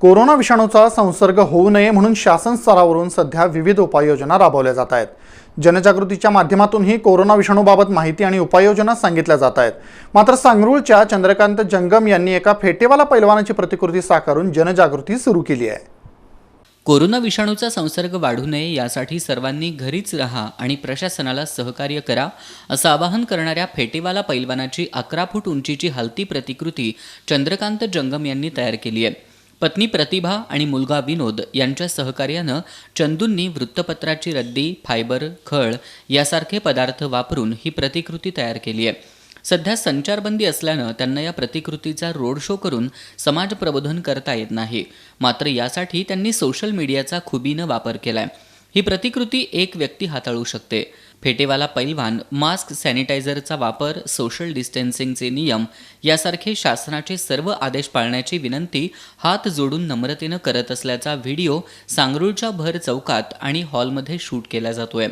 Corona विषाणूचा संसर्ग होऊ नये म्हणून शासन स्तरावरून सध्या विविध उपाययोजना राबवल्या जात आहेत. जनजागृतीच्या माध्यमातूनही कोरोना विषाणूबाबत माहिती आणि उपाययोजना सांगितल्या जात आहेत. मात्र सांगरूळच्या चंद्रकांत जंगम यांनी एका फेटेवाला पैलवानाची प्रतिकृती साकारून जनजागृती सुरू केली आहे. कोरोना विषाणूचा संसर्ग वाढू नये यासाठी सर्वांनी घरीच राहा आणि प्रशासनाला सहकार्य करा असं आवाहन करणाऱ्या फेटेवाला पैलवानाची अकरा फूट उंचीची हलती प्रतिकृती चंद्रकांत जंगम यांनी तयार केली आहे. पत्नी प्रतिभा आणि मुलगा विनोद यांच्या सहकार्यानं चंदूंनी वृत्तपत्राची रद्दी फायबर खळ यासारखे पदार्थ वापरून ही प्रतिकृती तयार केली आहे. सध्या संचारबंदी असल्यानं त्यांना या प्रतिकृतीचा रोड शो करून समाज प्रबोधन करता येत नाही. मात्र यासाठी त्यांनी सोशल मीडियाचा खुबीनं वापर केलाय. ही प्रतिकृती एक व्यक्ती हाताळू शकते. फेटेवाला पैलवान मास्क सॅनिटायझरचा वापर सोशल डिस्टन्सिंगचे नियम यासारखे शासनाचे सर्व आदेश पाळण्याची विनंती हात जोडून नम्रतेनं करत असल्याचा व्हिडिओ सांगरूळच्या भर चौकात आणि हॉलमध्ये शूट केला जातोय.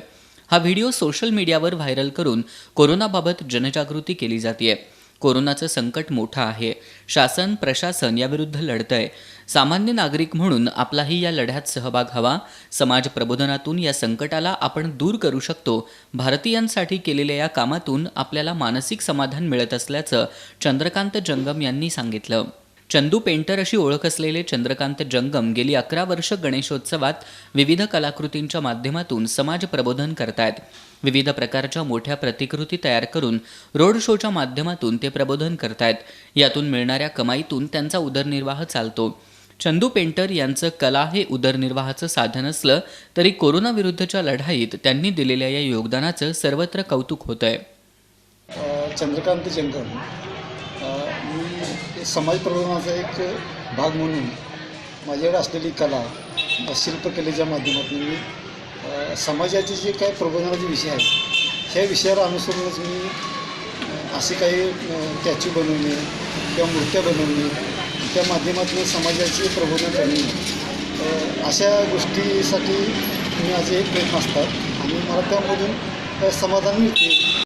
हा व्हिडिओ सोशल मीडियावर व्हायरल करून कोरोनाबाबत जनजागृती केली जाते कोरोनाचं संकट मोठं आहे. शासन प्रशासन याविरुद्ध लढतंय. सामान्य नागरिक म्हणून आपलाही या लढ्यात सहभाग हवा. समाज प्रबोधनातून या संकटाला आपण दूर करू शकतो. भारतीयांसाठी केलेल्या या कामातून आपल्याला मानसिक समाधान मिळत असल्याचं चंद्रकांत जंगम यांनी सांगितलं. चंदू पेंटर अशी ओळख असलेले चंद्रकांत जंगम गेली अकरा वर्ष गणेशोत्सवात विविध कलाकृतींच्या माध्यमातून समाज प्रबोधन करतायत. विविध प्रकारच्या मोठ्या प्रतिकृती तयार करून रोड शोच्या माध्यमातून ते प्रबोधन करतायत. यातून मिळणाऱ्या कमाईतून त्यांचा उदरनिर्वाह चालतो. चंदू पेंटर यांचं कला हे उदरनिर्वाहाचं साधन असलं तरी कोरोनाविरुद्धच्या लढाईत त्यांनी दिलेल्या या योगदानाचं सर्वत्र कौतुक होतंय. आहे चंद्रकांत जंगम हे समाज प्रबोधनाचा एक भाग म्हणून माझ्याकडे असलेली कला शिल्पकलेच्या माध्यमातून मी समाजाचे जे काही प्रबोधनाचे विषय आहेत ह्या विषयावर अनुसरूनच मी असे काही टॅच्यू बनवणे किंवा मूर्त्या बनवणे त्या माध्यमातून समाजाचे प्रबोधन करणे अशा गोष्टीसाठी मी माझे एक प्रयत्न असतात आणि मला त्यामधून समाधान मिळते.